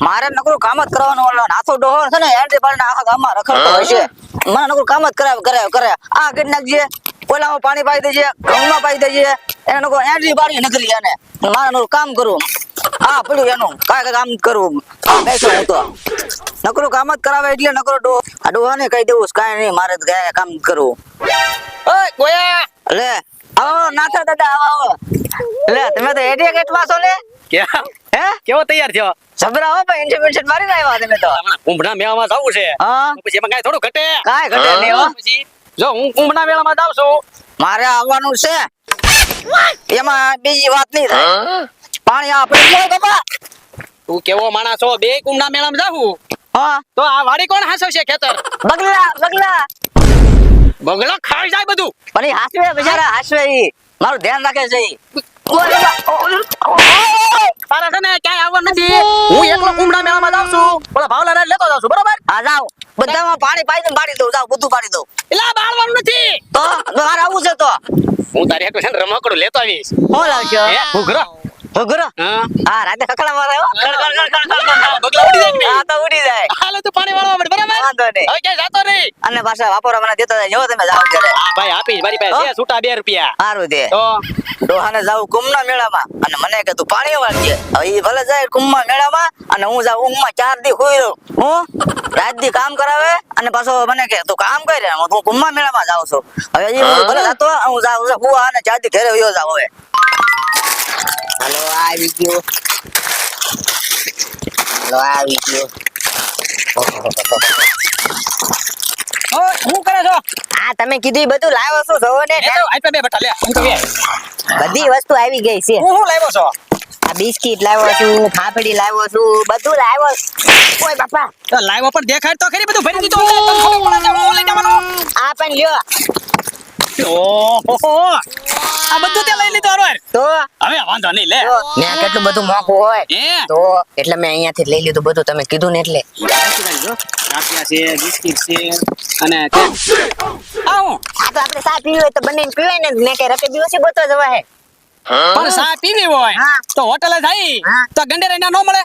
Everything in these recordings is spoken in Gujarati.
મારે નકરું કામ જ કરવાનું ઓલો નાથો ડોહો છે ને એન્ટ્રી પાડીને આખા ગામમાં રખડતો હોય છે. મને નકરું કામ જ કરાવે કરે કરે આ કરી નાખજે. ઓલામાં પાણી પાઈ દેજે ઘઉંમાં પાઈ દેજે. એને નકો એન્ટ્રી પાડી નકરી એને. મારે નકરું કામ કરવું હા પડ્યું એનું. કાંઈ કામ કરવું બેસો હું તો. નકરું કામ જ કરાવે એટલે નકરો ડો આ ડોહાને કહી દેવું કાંઈ નહીં મારે કાંઈ કામ કરવું ઓય ગોયા લે આવો નાથા દાદા આવો આવો. લે તમે તો એડિયા ગેટમાં છો લે કેમ? હે? કેવો તૈયાર થયો જબરા હો ભાઈ ઇન્ટરવેન્શન મારીને આવ્યા તમે તો. કુંભના મેળામાં જવું છે. હા. પછી એમાં કાંઈ થોડું ઘટે. કાંઈ ઘટે નહીં હો. જો હું કુંભના મેળામાં જાઉં છું. મારે આવવાનું છે. એમાં બીજી વાત નહીં થાય. પાણી આપણે લે બાપા. તું કેવો માણસ છો બે કુંભના મેળામાં જાવું હા. તો આ વાડી કોણ હાસવશે ખેતર? બગલા બગલા. બગલા ખાઈ જાય બધું. પણ હાસવે બિચારા હાસવે મારું ધ્યાન રાખે છે. તારા છે ને ક્યાંય આવવાનું નથી. હું એકલો કુંભના મેળામાં જાઉં છું. પેલા ભાવલા લેતો જાઉં છું બરોબર? હા જાઓ. બધામાં પાણી પાઈ દઉં પાડી દઉં જાઓ બધું પાડી દઉં એટલે બાળવાનું નથી. તો મારે આવું છે તો. હું તારી હાટુ છે ને રમકડું લેતો આવીશ. હું લાવશો રાતે ખકડા મારે. બગલા ઉડી જાય હા તો ઉડી જાય. હાલો તું પાણી વાળવા માટે બરાબર? વાંધો નહીં. હવે ક્યાંય જાતો અને પાછા વાપરવા મને દેતો જાય જો તમે જાવ ઘરે. હા ભાઈ આપી મારી પાસે છે છૂટા 2 રૂપિયા. સારું દે. તો? ડોહાને જાઉં કુંભના મેળામાં. અને મને કે તું પાણી વાળજે. હવે ભલે જાય કુંભમાં મેળામાં અને હું જાઉં ઊંઘમાં ચાર દી હુઈ હું? રાત દી કામ કરાવે અને પાછો મને કે તું કામ કરે હું કુંભમાં મેળામાં જાઉં છું. હવે હું ભલે જાતો હું જાઉં છું. હું અને ચાર દી ઘરે વયો જાવ હવે. હાલો આવી ગયો. હાલો આવી ગયો. શું આ તમે કીધું બધું લાવો છો જોવો ને. આપ્યા બે બટા લે બધી વસ્તુ આવી ગઈ છે. હું લાવ્યો છો? આ બિસ્કિટ લાવ્યો છું ફાફડી લાવ્યો છું બધું લાવ્યો ઓય બાપા. તો લાવ્યો પણ દેખાડ તો ખરી બધું ભરી દીધું હું લઈ જવાનો. આ પણ લ્યો. ઓહો આ બધું તે લઈ લીધું હરવાર તો? હવે વાંધો નહીં લે. મેં કેટલું બધું મોંઘું હોય તો એટલે મેં અહીંયાથી જ લઈ લીધું બધું તમે કીધું ને એટલે. કાપિયા છે બિસ્કિટ છે અને કેક. આ તો આપણે ચા પીવું હોય તો બંને પીવાય ને મેં કઈ રકે દિવસે ગોતો જવા હે પણ સા પીવી હોય? તો હોટલે જાય. તો ગંડેરા ના નો મળે?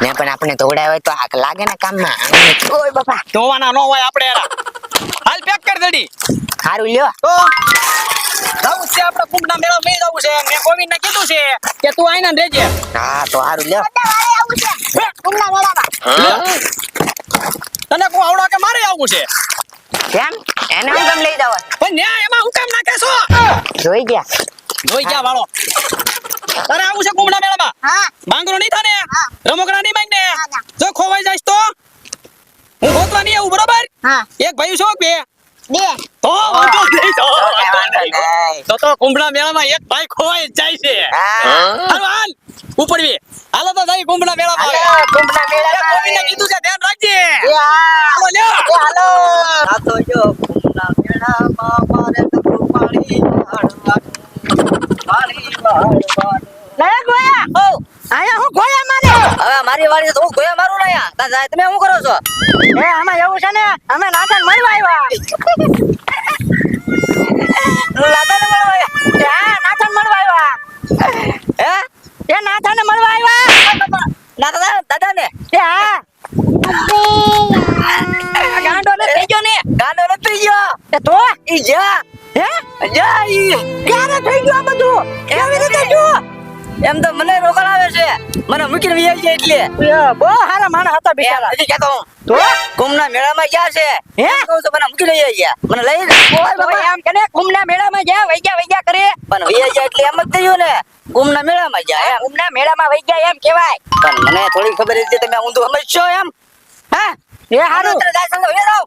ને પણ આપણે તોડાય હોય તો આક લાગે ને કામમાં. ઓય બાપા. ધોવાના નો હોય આપણે હાલ પેક કરી દેડી. સારું લ્યો. તો જવું છે આપણે કુંભના મેળા મેં જવું છે. મેં ગોવિંદ ને કીધું છે કે તું આઈને ને રહેજે હા તો સારું લ્યો. તને કોઈ આવડો કે મારે આવવું છે? કેમ? એને હું કેમ લઈ જાવ? પણ ન્યા એમાં હું કામ નાખે છો? જોઈ ગયા. જોઈ ગયા વાળો. અરે આવું છે કુમડા મેળામાં? હા. માંગરો નહીં થાને? રમકડા નહીં માંગ ને ના, ના. જો ખોવાઈ જાય તો? હું ગોતવા નહીં આવું બરોબર? હા. એક ભાઈ છો બે? બે. તો વાંધો નહીં, તો. તો તો કુંભના મેળામાં એક ભાઈ ખોવાઈ જાય છે. હા. હાલો હાલ. ઉપડવી હાલો તો જાય કુંભના મેળામાં. કુંભના મેળામાં. કોઈને કીધું છે ધ્યાન રાખજે. હા. હાલો લ્યો. હાલો. આ તો જો કુંભના મેળામાં મારે તો પાણી વાળવાનું લે ગોયા ઓ. આયા હું ગોયા મારે હવે મારી વાળી તો હું ગોયા મારું ને યાર તા જાય તમે શું કરો છો? એ આમાં એવું છે ને અમે નાતા મળવા આવ્યા. મૂકીને વી આવી જાય એટલે. બહુ સારા માણસ હતા બિચારા. નથી કહેતો હું તો? કુંભના મેળામાં ગયા છે. હે? કહું છું મને મૂકી લઈ ગયા. મને લઈ બાપા એમ કે ને કુંભના મેળામાં ગયા વૈ ગયા કરે. પણ વી જાય એટલે એમ જ થયું ને. કુંભના મેળામાં ગયા એમ. કુંભના મેળામાં વૈયા એમ કહેવાય. પણ મને થોડી ખબર હતી તમે ઊંધું સમજશો એમ. હે એ હારું. અત્યારે જાય સંગ વે જાઓ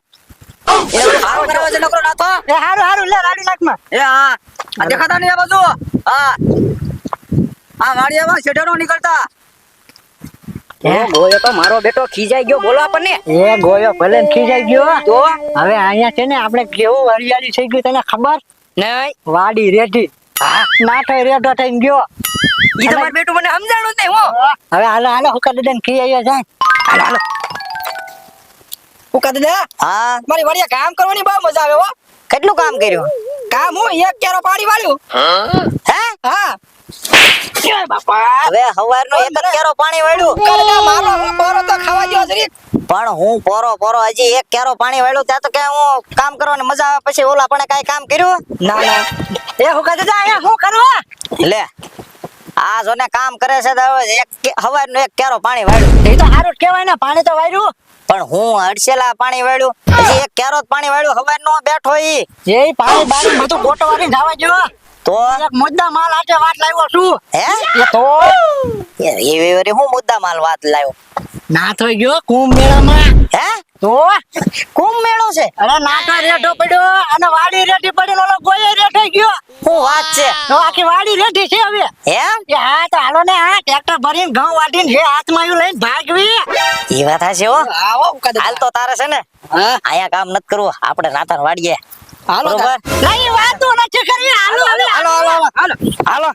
એ સારું કરાવે છે નકરો નાથો એ હારું હારું લે રાડી નાખમાં એ હા. દેખાતા નહીં આ બાજુ? હા. આ વાડિયામાં શેઠાનો નીકળતા? ગોયો તો મારો બેટો ખીજાઈ ગયો બોલો આપણને. એ ગોયો ભલે ખીજાઈ ગયો. તો? હવે અહીંયા છે ને આપણે કેવું હરિયાળી થઈ ગયું તને ખબર? નહીં. વાડી રેડી નાઠો રેડો થઈને ગયો. ઈ તમારું બેટું મને સમજાણું જ હો. હવે હાલો હાલો હુકા દાદા ને ખીજાઈ જાય હાલો હાલો. હું દે હા. મારી વાડિયા કામ કરવાની બહુ મજા આવે હો. કેટલું કામ કર્યું? કામ હું એક ક્યારો પાણી વાળ્યું. હે. હવે હવારનો એક જ કેરો પાણી વાળ્યું. કાકા મારો પોરો તો ખાવા દ્યો જરીક પણ હું પોરો પોરો હજી એક કેરો પાણી વાળ્યું ત્યાં તો કે હું કામ કરવાની મજા આવે પછી ઓલા પણ કઈ કામ કર્યું? ના ના. એ હું કહે જા એ હું કરું લે. આ જોને કામ કરે છે તો એક હવારનો એક કેરો પાણી વાળ્યું. એ તો કહેવાય ને પાણી તો વાળ્યું. પણ હું અડસેલા પાણી વાળ્યું. હજી એક કેરો પાણી વાળ્યું હવારનો બેઠો ઈ. જે પાણી બારી બધું ગોટો વાળી જવા જો તો? એક મુદ્દા માલ આટે વાત લાવ્યો છું. હે? એ તો? એવી વરી હું મુદ્દા માલ વાત લાવ્યો? ના થઈ ગયો કુંભ મેળામાં હે? તો? કુંભ મેળો છે? અરે નાટો રેઠો પડ્યો અને વાડી રેઠી પડી ઓલો ગોયે રેઠો ગયો. શું વાત છે? તો આખી વાડી રેઠી છે હવે. હે? એ હા તો હાલો ને હા ટ્રેક્ટર ભરીને ઘઉં વાટીને જે હાથમાં આવ્યું લઈને ભાગવી. ઈ વાત હશે હો. હાલ તો તારે છે ને. હા. અહીંયા કામ નથી કરવું. આપણે નાતાર વાડીએ. હાલો નહીં વાતો નથી કરવી હાલો હાલો હાલો હાલો. હાલો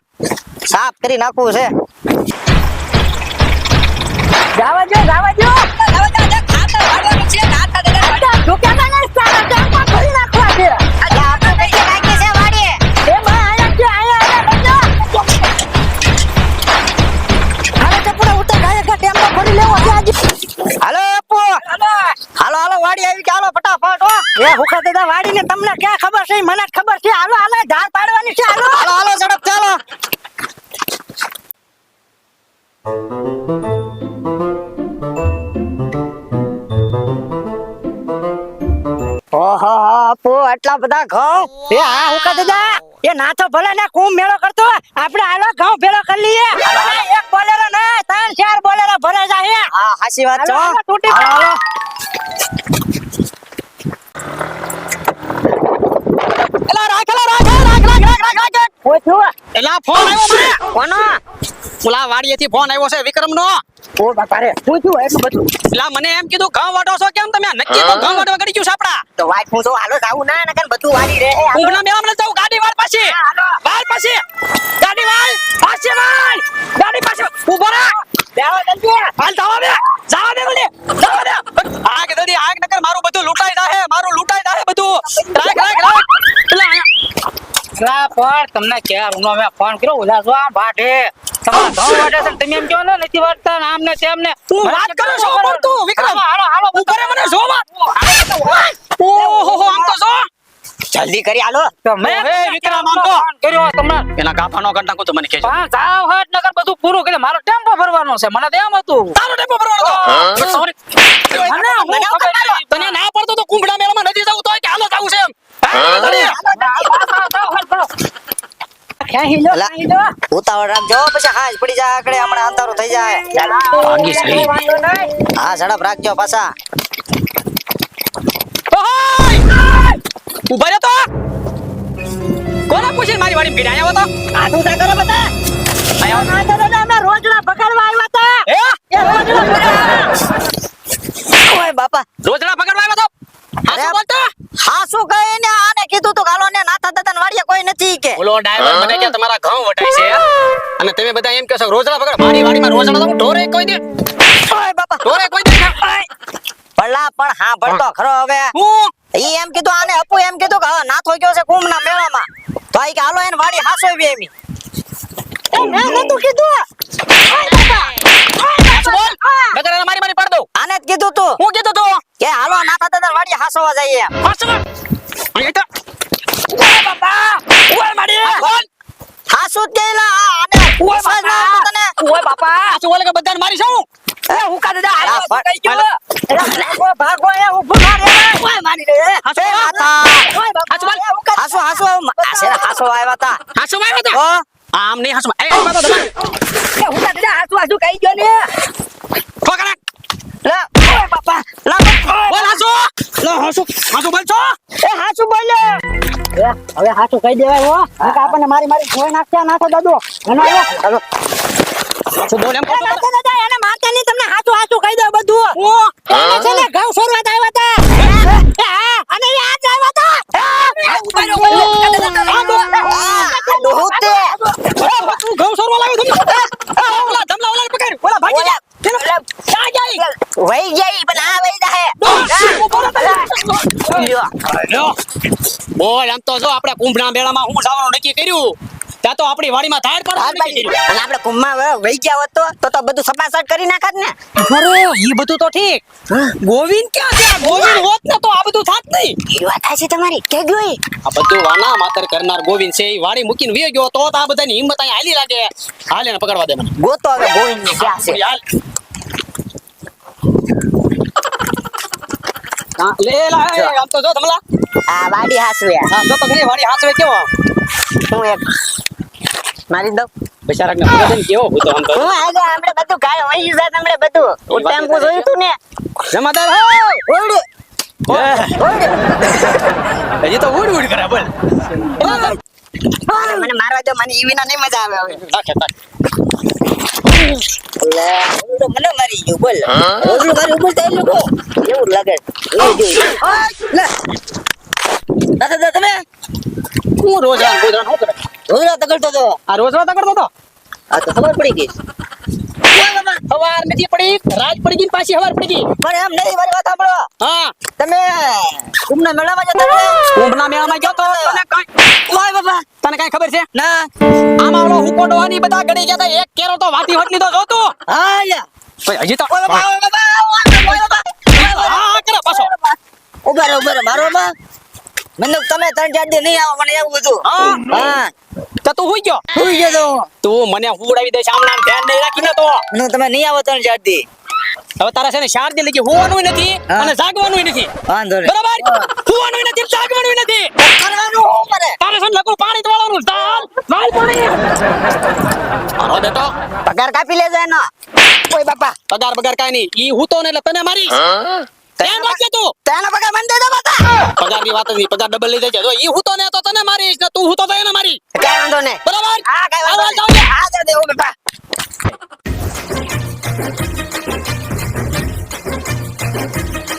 સાફ કરી નાખવું છે. જાવા જો જાવા જો હાલો હાલો અપ્પુ હાલો હાલો. વાડી આવી એ હુકા દાદા વાડીને તમને ક્યાં ખબર છે? મને જ ખબર છે. હાલો હાલો ઝાડ પાડવાની છે હાલો. હાલો હાલો ઝડપ ચાલો ઓહો આટલા બધા ઘઉં. એ હા હુકા દાદા એ ના તો ભલે ને કુંભ મેળો કરતો આપણે હાલો ઘઉં ભેળો કરી લઈએ. એક બોલેરો ને ત્રણ ચાર બોલેરો ભરે જાય હા. હાચી વાત છો હાલો, એલા ફોન આવ્યો મને કોનો ઓલા વાડીએથી ફોન આવ્યો છે વિક્રમનો. ઓ બાપા રે શું થયું? એટલું બધું એલા મને એમ કીધું ઘઉં વાટો છો કેમ તમે? નક્કી તો ઘઉં વાટવા કરી ગયું છે આપડા. તો વાત હું તો હાલો જાવું ના નકર બધું વાડી રે ઉંગના મેળામાં જવું ગાડી વાળ પાછી. વાળ પાછી. ગાડી વાળ. પાછી વાળ. ગાડી પાછી. ઊભો રે દેવા જલ્દી. હાલ જવા બે જવા દે મને લા પણ તમને ક્યાં રૂનો મેં ફોન કર્યો? ઓલા જો આ ભાટે તમારા ઘઉં વાટે છે તમે એમ કહો ને નથી વાટતા ને આમ ને તેમ ને. હું વાત કરું છું પણ તું વિક્રમ. હાલો હાલો રહે મને જોવા. ઓહો આમ તો જો જલ્દી કરી હાલો. તમે મેં વિક્રમ આમ તો. કર્યો? તમને એના ગાફાનો કરી નાખું તો મને કહેજો. પણ જાવ હટ નગર બધું પૂરું કરી મારો ટેમ્પો ભરવાનો છે. મને તેમ હતું. તારો ટેમ્પો ભરવાનો હતો સોરી હું તને ના પડતો તો કુંભડા મેળામાં નથી જાવ તો કે હાલો જવું છે એમ હા, દડી. ક્યાં હિલો હિલો ઉતાવળ રાખજો પછી હાજ પડી જાય આકડે હમણાં અંધારો થઈ જાય. ભાગી. હા ઝડપ રાખજો પાછા. તો. કોને પૂછીને મારી વાડી ભીડ આવ્યો તો? કરો બધા. આયો. ના તો અમે રોજડા પકડવા આવ્યા હતા. હે એ રોજડા પકડવા. ઓય બાપા રોજડા પકડવા આવ્યો તો આ શું બોલતો હા શું કહે ને આને કીધું તું ગાલો ને નાતા દાદા વાડીએ કોઈ નથી કે ઓલો ડ્રાઈવર મને કે તમારા ઘઉં વટાય છે અને બધા છો રોજડા પકડ. મારી વાડીમાં રોજડા તો હું ઢોરે કોઈ દે. ઓય બાપા. ઢોરે કોઈ દે પલ્લા પણ હા ભરતો ખરો હવે. હું? ઈ એમ કીધું આને અપુ એમ કીધું કે હવે નાથો ગયો છે કુંભના મેળામાં. તો આઈ કે હાલો એને વાડી હાસોય એવી એમી. એ મેં નતું કીધું. ઓય બાપા. બોલ. બાપા. મારી મારી પડ દઉં. આને જ કીધું તું. હું કીધું તું? કે હાલો નાથા દાદા વાડી હાસોવા જઈએ. પાછળ અહીં તો ઓય બાપા. ઓય મારી કોણ જ ગયેલા આ આને ઓય બાપા. તને. ઓય બાપા. આ શું કે બધાને મારી છું એ હુકા દાદા, અલા, હાલો, પણ- કઈ ગયું? ભાગો, ભાગો, એ ના રહેવાય. ઓય મારી રે. હાસુ. માતા. ઓય બાપા, હાસુ હાસુ હાસુ હાસો આવ્યા તા? હાસુ આવ્યો તો? ઓ આમ નહીં હાસુ. એ આ બાબા તમારે હું હુકા દાદા, હાસુ, હાસુ કઈ ગયો ને? ઠોકરા. લા ઓય બાપા લા બોલ હાસુ. લો હાસુ. હાસુ બોલ એ હાસુ બોલો. હવે હાસુ કહી દેવાય હો. આપણને મારી મારી જોઈ નાખ્યા નાખો દાદુ. એનો હાલો. હાસુ બોલ એમ એ દાદા, એને મારતા નહીં, તમને હાસુ હાસુ કહી દો બધું. એને છે ને ઘઉં સોરવા આવ્યા હતા. હા, અને એ આજ આવ્યા તા. એ, ઊભા રહો, ઊભા રહો. આ દો. આ ડોહું તે તું ઘઉં સોરવા લાવ્યો તમને ઓલા ધમલા ઓલા પકડ. ઓલા ભાગી જા. વહી ગઈ પણ આ વહી જાહે. બોલ આમ તો જો આપણે કુંભના મેળામાં હું જવાનું નક્કી કર્યું ત્યાં તો આપણી વાડીમાં નથી કર્યું. અને આપણે કુંભમાં વહી ગયા હોત તો તો બધું સપાસટ કરી નાખત ને. અરે ઈ બધું તો ઠીક. ગોવિંદ ક્યાં છે? ગોવિંદ હોત ને તો આ બધું થાત નહીં. એ વાત છે તમારી. કે ગયો ઈ? આ બધું વાના માતર કરનાર ગોવિંદ છે ઈ વાડી મૂકીને વે ગયો તો તો આ બધાની હિંમત અહીં હાલી લાગે. હાલે ને પકડવા દે મને. ગોતો હવે ગોવિંદ ને ક્યાં છે? લે લા આમ તો જો ધમલા આ વાડી હાસવે હા જો તો ઘણી વાડી હાથવે કેવો? હું એક મારી દઉં. બિચારાક ને ભગત કેવો ભૂતો આમ તો? હું આજે આપણે બધું જાત આપણે બધું. ટેમ્પો જોયું તું ને. જમાદાર હો ઓડે ઓડે હજી તો ઉડ ઉડ કરે બોલ. મને મારવા દો મને ઈ વિના નહીં મજા આવે હવે. ઓલો મને મારી ગયો બોલ ઓલું મારી ઉપર થઈ લોકો એવું લાગે દાદા તમે હું રોજ રોજ શું કરે રોજડા તગડતો તો આ રોજ તગડતો તો આ તો ખબર પડી ગઈ હવાર નથી પડી રાત પડી ગઈ પાછી હવાર પડી ગઈ. પણ એમ નહીં મારી વાત સાંભળો. હા. તમે કુંભના મેળામાં જતા ને કુંભના મેળામાં ગયો તો? તને કાંઈ ઓય બાબા તને કાંઈ ખબર છે? ના. આમાં ઓલો હુકો ડોહાની બધા ગળી ગયા એક કેરો તો વાટી હટલી તો. જોતું હા યા ભાઈ હજી તો ઓય બાબા ઓય બાબા ઓય બાબા હા હા કરે પાછો. ઊભા રહો ઊભા રહો. મારો મને તમે ત્રણ ચાર દી નહીં આવો મને એવું બધું હા? હા. તો તું હુઈ ગયો? સુઈ ગયો તો. તું મને હુડાવી દે આમના ધ્યાન નહીં રાખીને તો. તમે નહીં આવો ત્રણ ચાર દી. હવે તારા છે ને ચાર દી લગી હોવાનું નથી હા. અને જાગવાનું નથી. વાંધો નહીં. બરાબર? હોવાનું નથી જાગવાનું નથી. કરવાનું હું તારે છે ને લગુ પાણી જ વાળવાનું ચાલ પાણી. મારો દેતો પગાર કાપી લેજો એનો. કોઈ બાપા પગાર બગાર કાઈ નહીં. ઈ હું તો ને એટલે તને મારી ડબલ ઈ હું તો તને મારી તું હું તો તને મારી વાંધો હા કાઈ હા દે દે ઓ